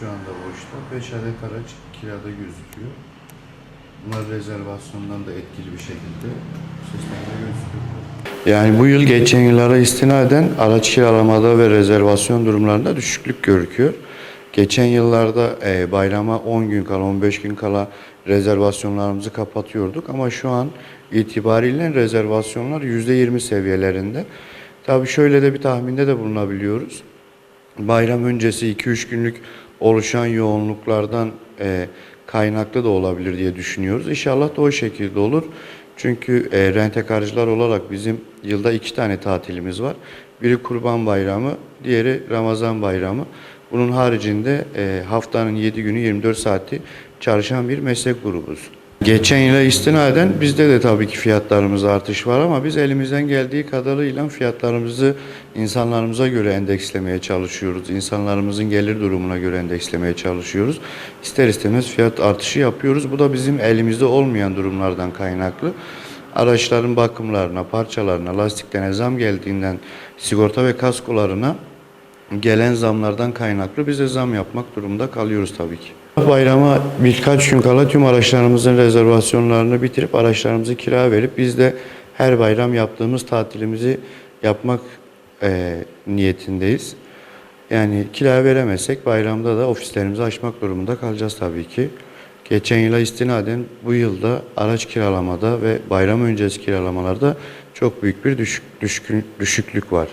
şu anda boşta. 5 adet araç kirada gözüküyor. Bunlar rezervasyondan da etkili bir şekilde sistemde gözüküyor. Yani bu yıl geçen yıllara istinaden araç kiralamada ve rezervasyon durumlarında düşüklük görüküyor. Geçen yıllarda e, bayrama 10 gün kala, 15 gün kala rezervasyonlarımızı kapatıyorduk ama şu an itibariyle rezervasyonlar %20 seviyelerinde. Tabii şöyle de bir tahminde de bulunabiliyoruz. Bayram öncesi 2-3 günlük oluşan yoğunluklardan e, kaynaklı da olabilir diye düşünüyoruz. İnşallah da o şekilde olur. Çünkü e, rentekarcılar olarak bizim yılda iki tane tatilimiz var. Biri Kurban Bayramı, diğeri Ramazan Bayramı. Bunun haricinde e, haftanın 7 günü 24 saati çalışan bir meslek grubuz. Geçen yıla istinaden bizde de tabii ki fiyatlarımızda artış var ama biz elimizden geldiği kadarıyla fiyatlarımızı insanlarımıza göre endekslemeye çalışıyoruz. İnsanlarımızın gelir durumuna göre endekslemeye çalışıyoruz. İster istemez fiyat artışı yapıyoruz. Bu da bizim elimizde olmayan durumlardan kaynaklı. Araçların bakımlarına, parçalarına, lastiklerine zam geldiğinden sigorta ve kaskolarına gelen zamlardan kaynaklı biz de zam yapmak durumunda kalıyoruz tabii ki. Bayrama birkaç gün kala tüm araçlarımızın rezervasyonlarını bitirip araçlarımızı kira verip biz de her bayram yaptığımız tatilimizi yapmak eee, niyetindeyiz. Yani kira veremezsek bayramda da ofislerimizi açmak durumunda kalacağız tabii ki. Geçen yıla istinaden bu yılda araç kiralamada ve bayram öncesi kiralamalarda çok büyük bir düşük, düşük- düşüklük var.